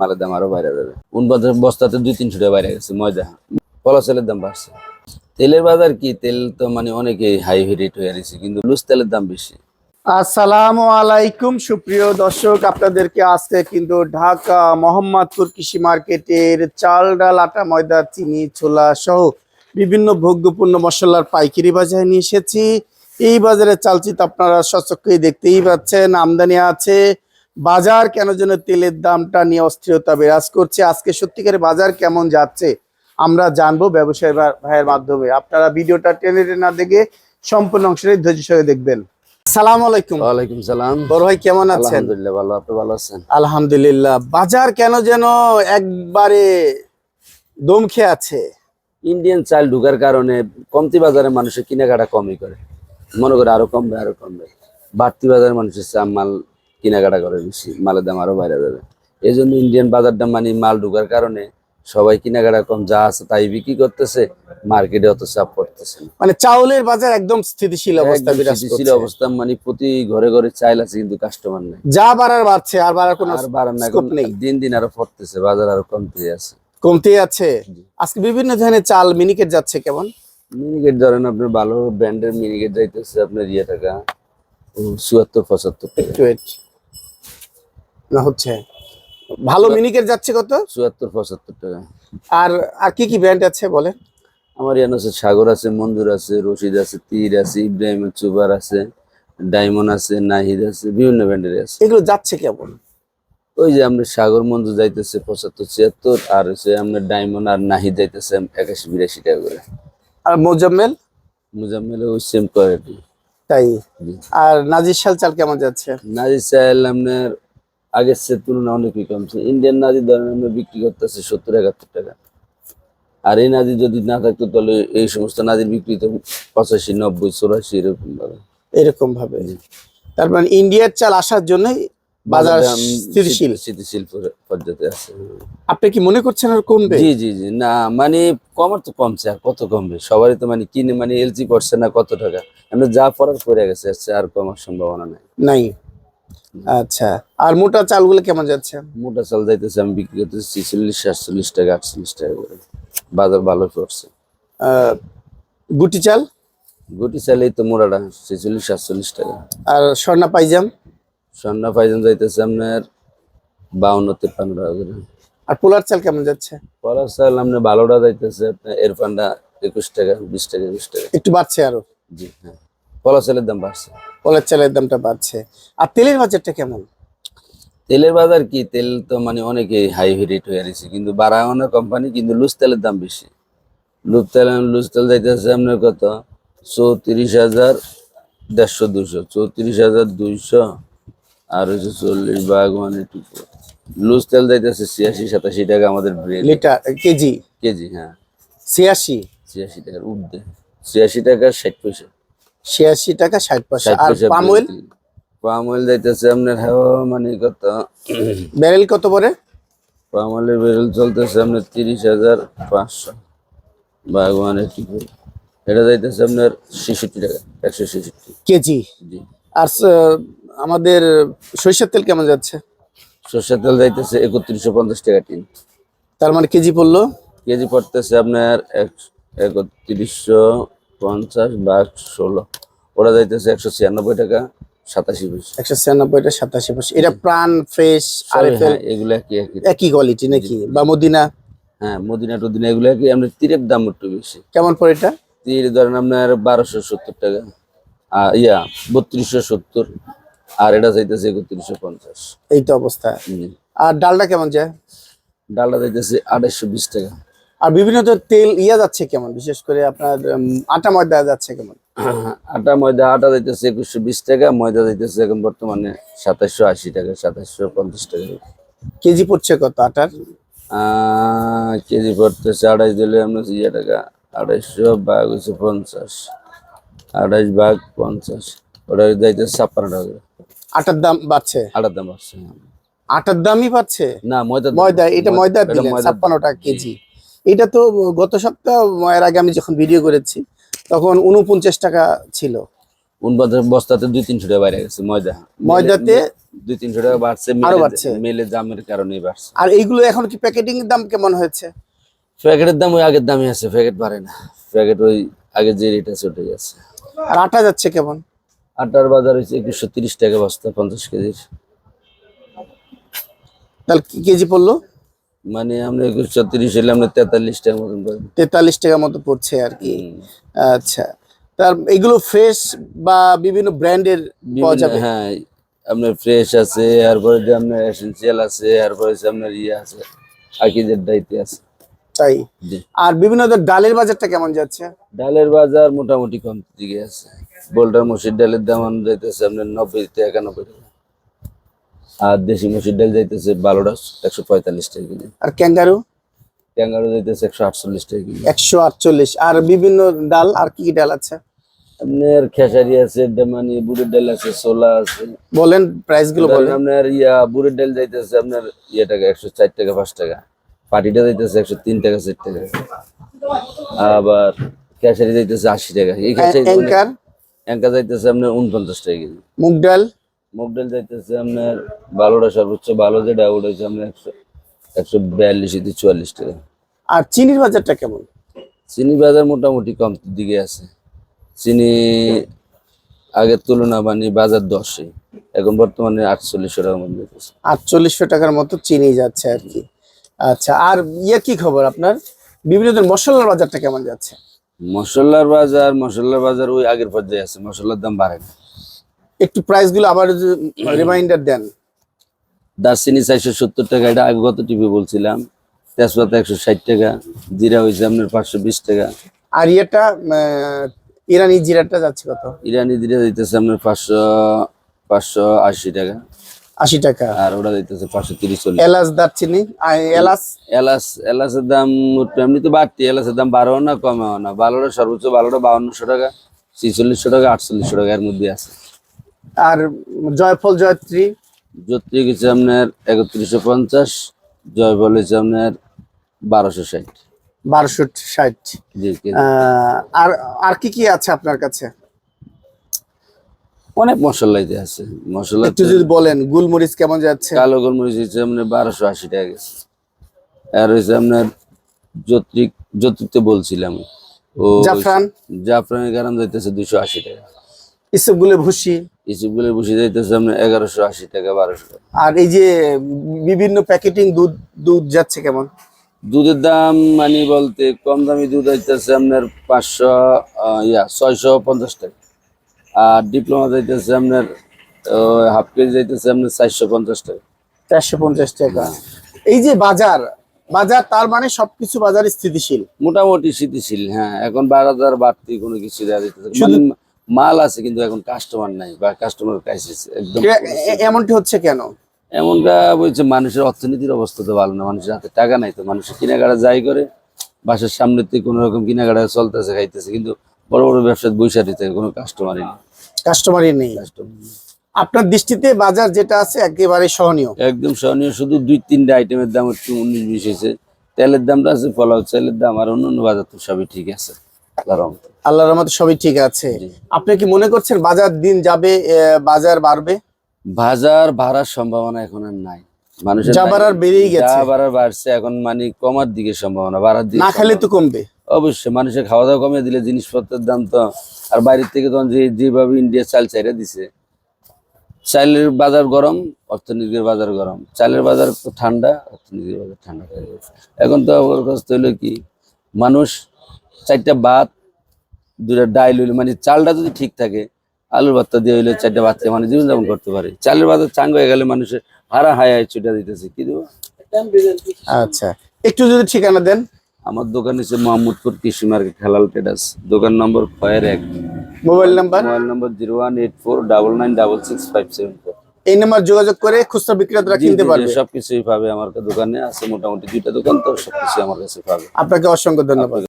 মালের দাম আরও বাইরে যাবে। উন বস্তাতে দুই তিনশো টাকা বাইরে গেছে, ময়দা। পলা চালের দাম বাড়ছে। তেলের বাজার কি? তেল তো মানে অনেকে হাই রেট হয়ে গেছে, কিন্তু লুজ তেলের দাম বেশি। আসসালামু আলাইকুম, সুপ্রিয় দর্শক। আপনাদেরকে আজকে কিন্তু ঢাকা মোহাম্মদপুর কৃষি মার্কেটের চাল ডাল আটা, ময়দা, চিনি, ছোলা সহ বিভিন্ন ভোগ্যপূর্ণ মশলার পাইকারি বাজারে নিয়ে এসেছি। এই বাজারে চালচিত আপনারা সচক্ষেই দেখতেই পাচ্ছেন। আমদানি আছে বাজার কেন যেন তেলের দামটা নিয়ে অস্থিরতা বিরাজ করছে? আজকে সত্যিকারের বাজার কেমন যাচ্ছে? আমরা জানব ব্যবসায়ী ভাইয়ের মাধ্যমে। আপনারা ভিডিওটা টেনে টেনে না দেখে সম্পূর্ণ অংশটাই ধৈর্য সঙ্গে দেখবেন। সালাম আলাইকুম। ওয়ালাইকুম সালাম। বড় ভাই কেমন আছেন? আলহামদুলিল্লাহ ভালো। আপনি ভালো আছেন? আলহামদুলিল্লাহ। বাজার কেন যেন একবারে দম খেয়ে আছে? ইন্ডিয়ান চাল ঢুকার কারণে কমতি বাজারে মানুষের কেনাকাটা কমই করে। মনে করে আরও কমবে আরও কমবে। বাড়তি বাজারে মানুষের চাল মাল কেনাকাটা করে বেশি মালের দাম আরও বাইরে যাবে। এই জন্য ইন্ডিয়ান বাজারটা মানে মাল ঢুকার কারণে সবাই কেনাকাটা কম যা আছে তাই বিক্রি করতেছে মার্কেটে অত চাপ পড়তেছে না। মানে চাউলের বাজার একদম স্থিতিশীল অবস্থা স্থিতিশীল অবস্থা মানে প্রতি ঘরে ঘরে চাইল আছে কিন্তু কাস্টমার নেই। যা বাড়ার বাড়ছে আর বাড়ার কোনো আর বাড়ান না নেই। দিন দিন আরও পড়তেছে বাজার আরও কমতে আছে। কমতে আছে। আজকে বিভিন্ন ধরনের চাল মিনিকেট যাচ্ছে কেমন? মিনিকেট ধরেন আপনার ভালো ব্র্যান্ডের মিনিকেট যাইতেছে আপনার ইয়ে টাকা চুয়াত্তর পঁচাত্তর টাকা। হচ্ছে। ভালো মিনিকেট যাচ্ছে কত? চুয়াত্তর পঁচাত্তর টাকা। আর আর কি কি ব্র্যান্ড আছে বলে আমার ইয়ান আছে সাগর আছে মঞ্জুর আছে রশিদ আছে তীর আছে ইব্রাহিম চুবার আছে ডায়মন্ড আছে নাহিদ আছে বিভিন্ন ব্র্যান্ডের আছে। এগুলো যাচ্ছে কেমন? ওই যে আপনার সাগর মঞ্জুর যাইতেছে পঁচাত্তর ছিয়াত্তর আর হচ্ছে আপনার ডায়মন্ড আর নাহিদ যাইতেছে একাশি বিরাশি টাকা করে। আর মোজাম্মেল? মোজাম্মেল ওই সেম কোয়ালিটি তাই? আর নাজির শাল চাল কেমন যাচ্ছে? নাজির চাইল আপনার আগের সে তুলনায় অনেকই কমছে। ইন্ডিয়ান নাজির ধরেন আমরা বিক্রি করতেছে সত্তর একাত্তর টাকা। আর এই নাজির যদি না থাকতো তাহলে এই সমস্ত নাজির বিক্রি তো পঁচাশি নব্বই চৌরাশি এরকম ভাবে। এরকম ভাবে। তার মানে ইন্ডিয়ার চাল আসার জন্যই বাজার স্থিতিশীল। স্থিতিশীল পর- পর্যায়ে আছে। আপনি কি মনে করছেন আর কমবে জি জি জি। না মানে কমার তো কমছে আর কত কমবে? সবারই তো মানে কিনে মানে এলজি পড়ছে না কত টাকা। আমরা যা পড়ার পড়ে গেছে আর কমার সম্ভাবনা নাই। নাই। আচ্ছা আর মোটা চালগুলো কেমন যাচ্ছে? মোটা চাল যাইতেছে আমি বিক্রি করতেছি ছিচল্লিশ সাতচল্লিশ টাকা আটচল্লিশ টাকা করে। বাজার ভালো পড়ছে গুটি চাল? গুটি চালেই তো মোড়াটা ছেচল্লিশ সাতচল্লিশ টাকা। আর স্বর্ণা পাইজাম? সন্না পাইজন যাইতেছে আপনার বাউন্ন তেপ্পান্ন টাকা করে। আর পোলার চাল কেমন যাচ্ছে? পলাশ চাল আপনার ভালোটা যাইতেছে আপনার এরফানটা একুশ টাকা বিশ টাকা বিশ টাকা। একটু বাড়ছে আরও। জি হ্যাঁ। পলাশ চালের দাম বাড়ছে। পোলার চালের দামটা বাড়ছে। আর তেলের বাজারটা কেমন? তেলের বাজার কি? তেল তো মানে অনেকে হাই রেট হয়ে গেছে। কিন্তু বারায়না কোম্পানি কিন্তু লুজ তেলের দাম বেশি। লুজ তেল লুজ তেল যাইতেছে আপনার কত? চৌত্রিশ হাজার দেড়শো দুশো চৌত্রিশ হাজার দুইশো আর হচ্ছে চল্লিশ বাঘ মানে টুকু লুজ তেল যাইতেছে ছিয়াশি সাতাশি টাকা আমাদের লিটার কেজি? কেজি হ্যাঁ। ছিয়াশি? ছিয়াশি টাকার উর্ধে ছিয়াশি টাকা ষাট পয়সা। ছিয়াশি টাকা ষাট পয়সা। আর পাম অয়েল পাম অয়েল যাইতেছে আপনার হ্যাঁ মানে কত? ব্যারেল কত পরে পাম অয়েলের বেরল চলতেছে আপনার তিরিশ হাজার পাঁচশো। টিপু এটা যাইতেছে আপনার ছেষট্টি টাকা একশো ছেষট্টি। কেজি? জি। আর আমাদের সরিষার তেল কেমন যাচ্ছে? সর্ষের তেল যাইতেছে একত্রিশশো পঞ্চাশ টাকা টিন। তার মানে কেজি পড়ল? কেজি পড়তেছে আপনার এক একত্রিশশো পঞ্চাশ বা ষোলো। ওরা যাইতেছে একশো ছিয়ানব্বই টাকা সাতাশি পয়সা। একশো ছিয়ানব্বইটা সাতাশি পয়সা। এটা প্রাণ ফ্রেশ আর হ্যাঁ এগুলো একই একই। কোয়ালিটি নাকি? বা মদিনা? হ্যাঁ মদিনা টদিনা এগুলো একই। আপনার তীরের দাম একটু বেশি। কেমন পড়ে এটা? তীর ধরেন আপনার বারোশো সত্তর টাকা। আর ইয়া বত্রিশশো সত্তর। আর এটা যাইতেছে একত্রিশশো পঞ্চাশ। এই তো অবস্থা। আর ডালটা কেমন যায়? ডালটা যাইতেছে আড়াইশো বিশ টাকা। আর বিভিন্ন তো তেল ইয়া যাচ্ছে কেমন? বিশেষ করে আপনার আটা ময়দা যাচ্ছে কেমন? আটা ময়দা আটা যাইতেছে একুশশো বিশ টাকা ময়দা যাইতেছে এখন বর্তমানে সাতাশশো আশি টাকা সাতাশশো পঞ্চাশ টাকা। কেজি পড়ছে কত আটার? কেজি পড়তেছে আড়াইশ দিলে আমরা ইয়ে টাকা আড়াইশো বাঘ হচ্ছে পঞ্চাশ। আড়াইশ বাঘ পঞ্চাশ ওটা যাইতেছে ছাপ্পান্ন টাকা। আটার দাম বাড়ছে? আটার দাম বাড়ছে আটার দামই পাচ্ছে না ময়দা ময়দা এটা ময়দা দিলেন ছাপ্পান্ন টাকা কেজি। এটা তো গত সপ্তাহ এর আগে আমি যখন ভিডিও করেছি তখন উনপঞ্চাশ টাকা ছিল। বস্তাতে দুই তিনশো টাকা বাইরে গেছে ময়দা। ময়দাতে দুই তিনশো টাকা বাড়ছে আরও বাড়ছে। মিলে দামের কারণেই বাড়ছে। আর এইগুলো এখন কি প্যাকেটিং এর দাম কেমন হয়েছে? প্যাকেটের দাম ওই আগের দামই আছে প্যাকেট বাড়ে না। প্যাকেট ওই আগে যে রেট আছে ওটাই আছে। আর আটা যাচ্ছে কেমন? আটার বাজার হচ্ছে একুশশো তিরিশ টাকা বস্তা পঞ্চাশ কেজির। তাহলে কি কেজি পড়ল? মানে আমরা একুশশো তিরিশ হলে আমরা তেতাল্লিশ টাকা মতন পাই তেতাল্লিশ টাকার মতো পড়ছে আর কি। আচ্ছা। তার এগুলো ফ্রেশ বা বিভিন্ন ব্র্যান্ডের পাওয়া যাবে? হ্যাঁ আপনার ফ্রেশ আছে এরপরে যে আপনার এসেন্সিয়াল আছে এরপরে হচ্ছে আপনার ইয়ে আছে আকিজের দায়িত্বে আছে। তাই? আর বিভিন্ন ডালের বাজারটা কেমন যাচ্ছে? ডালের বাজার মোটামুটি কম দিকে আছে। বোল্ডার মসুর ডালের দাম যাইতেছে আপনার নব্বই থেকে একানব্বই টাকা। আর দেশি মসুর ডাল যাইতেছে বারোটা একশো পঁয়তাল্লিশ টাকা কেজি। আর ক্যাঙ্গারু? ক্যাঙ্গারু যাইতেছে একশো আটচল্লিশ টাকা কেজি। একশো আটচল্লিশ। আর বিভিন্ন ডাল আর কি কি ডাল আছে? আপনার খেসারি আছে বুড়ের ডাল আছে ছোলা আছে। বলেন প্রাইসগুলো বলেন। আপনার ইয়া বুড়ের ডাল যাইতেছে আপনার ইয়ে টাকা একশো চার টাকা পাঁচ টাকা। পাটিটা যাইতেছে একশো তিন টাকা চার টাকা। আবার খেসারি যাইতেছে আশি টাকা। এই খেসারি অ্যাঙ্কার? এঙ্কা যাইতেছে আপনার উনপঞ্চাশ টাকা কেজি। মুগ ডাল? মুগ ডাল যাইতেছে আপনার ভালোটা সর্বোচ্চ ভালো যেটা ওটা হচ্ছে আপনার একশো একশো বিয়াল্লিশ থেকে চুয়াল্লিশ টাকা। আর চিনির বাজারটা কেমন? চিনি বাজার মোটামুটি কম দিকে আছে। চিনি আগের তুলনা মানে বাজার দশে এখন বর্তমানে আটচল্লিশশো টাকার মধ্যে আটচল্লিশশো টাকার মতো চিনি যাচ্ছে আর কি। আচ্ছা আর ইয়ে কি খবর আপনার? বিভিন্ন ধরনের মশলার বাজারটা কেমন যাচ্ছে? মশলার বাজার মশলার বাজার ওই আগের পর্যায়ে আছে মশলার দাম বাড়ে না। একটু প্রাইসগুলো আবার রিমাইন্ডার দেন। দারচিনি চারশো সত্তর টাকা এটা আগে গত টিভি বলছিলাম? তেজপাতা একশো ষাট টাকা জিরা হয়েছে আপনার পাঁচশো বিশ টাকা। আর ইয়েটা ইরানি জিরাটা যাচ্ছে কত? ইরানি জিরা দিতেছে আপনার পাঁচশো পাঁচশো আশি টাকা। আশি টাকা। আর ওটা দিতেছে পাঁচশো তিরিশ চল্লিশ। এলাচ দারচিনি এলাচ? এলাচ এলাচের দাম এমনি তো বাড়তি এলাচের দাম বাড়েও না কমেও না। ভালোটা সর্বোচ্চ ভালোটা বাউন্নশো টাকা ছিচল্লিশশো টাকা আটচল্লিশশো টাকা এর মধ্যে আছে। আর জয়ফল জয়ত্রী? যত্রী গেছে আপনার একত্রিশশো পঞ্চাশ জয়ফল হচ্ছে আপনার বারোশো ষাট। বারোশো ষাট। আর আর কি কি আছে আপনার কাছে? অনেক মশলাইতে আছে। মশলা একটু যদি বলেন গুলমরিচ কেমন যাচ্ছে? কালো গোলমরিচ হচ্ছে আপনার বারোশো আশি টাকা গেছে। আর হচ্ছে আপনার যত্রিক যত্রিকতে বলছিলাম। ও জাফরান? জাফরানের গ্রাম যাইতেছে দুশো আশি টাকা। ইসবগুলো ভুসি? ইসুপগুলো বসে যাইতেছে আপনার এগারোশো আশি টাকা বারোশো। আর এই যে বিভিন্ন প্যাকেটিং দুধ দুধ যাচ্ছে কেমন? দুধের দাম মানে বলতে কম দামি দুধ যাইতেছে আপনার পাঁচশো ইয়া ছয়শো পঞ্চাশ টাকা। আর ডিপ্লোমা যাইতেছে আপনার হাফ কেজি যাইতেছে আপনার চারশো পঞ্চাশ টাকা। চারশো পঞ্চাশ টাকা। এই যে বাজার বাজার তার মানে সবকিছু বাজার স্থিতিশীল? মোটামুটি স্থিতিশীল হ্যাঁ। এখন বাজার বাড়তি কোনো কিছু দেওয়া যেতেছে মাল আছে কিন্তু এখন কাস্টমার নাই বা কাস্টমার ক্রাইসিস একদম এমনটি হচ্ছে কেন? এমনটা বলছে মানুষের অর্থনীতির অবস্থা তো ভালো না মানুষের হাতে টাকা নাই তো মানুষের কেনাকাটা যাই করে বাসার সামনে থেকে কোনো রকম কেনাকাটা চলতেছে খাইতেছে কিন্তু বড় বড় ব্যবসায় বৈশাখী থেকে কোনো কাস্টমারই নেই। কাস্টমারই নেই। আপনার দৃষ্টিতে বাজার যেটা আছে একেবারে সহনীয়? একদম সহনীয় শুধু দুই তিনটা আইটেমের দাম একটু উনিশ বিশ হয়েছে। তেলের দামটা আছে পোলাও চালের দাম আর অন্য অন্য বাজার তো সবই ঠিক আছে। আল্লাহর রহমতে। সবই ঠিক আছে। আপনি কি মনে করছেন বাজার দিন যাবে বাজার বাড়বে? বাজার বাড়ার সম্ভাবনা এখন আর নাই। মানুষের যা। বাড়ার বেড়েই গেছে। যা বাড়ার বাড়ছে এখন মানে কমার দিকে সম্ভাবনা বাড়ার দিকে না খেলে তো কমবে। অবশ্যই মানুষের খাওয়া দাওয়া কমিয়ে দিলে জিনিসপত্রের দাম তো আর বাইরের থেকে তখন যে যেভাবে ইন্ডিয়া চাল চাইরা দিছে। চালের বাজার গরম অর্থনীতির বাজার গরম। চালের বাজার তো ঠান্ডা অর্থনীতির বাজার ঠান্ডা এখন তো আমার কাছে কি মানুষ চারটা ভাত দুটা ডাইল হইলে মানে চালটা যদি ঠিক থাকে আলুর ভাতটা দিয়ে হইলে চারটা বাচ্চা মানে জীবনযাপন করতে পারে। চালের বাজার চাঙ্গ হয়ে গেলে মানুষের হারা হায় হায় ছুটা দিতেছে কি দেবো? আচ্ছা একটু যদি ঠিকানা দেন। আমার দোকান হচ্ছে মোহাম্মদপুর কৃষি মার্কেট হালাল ট্রেডার্স। দোকান নম্বর ফয়ের এক। Mobile number? Mobile number zero one eight four double nine double six five seven four. এই নাম্বার যোগাযোগ করে খুচরা বিক্রেতারা কিনতে পারবে। সবকিছুই পাবে আমার দোকানে। আছে মোটামুটি দুইটা দোকান তো সবকিছু আমার কাছে পাবে। আপনাকে অসংখ্য ধন্যবাদ।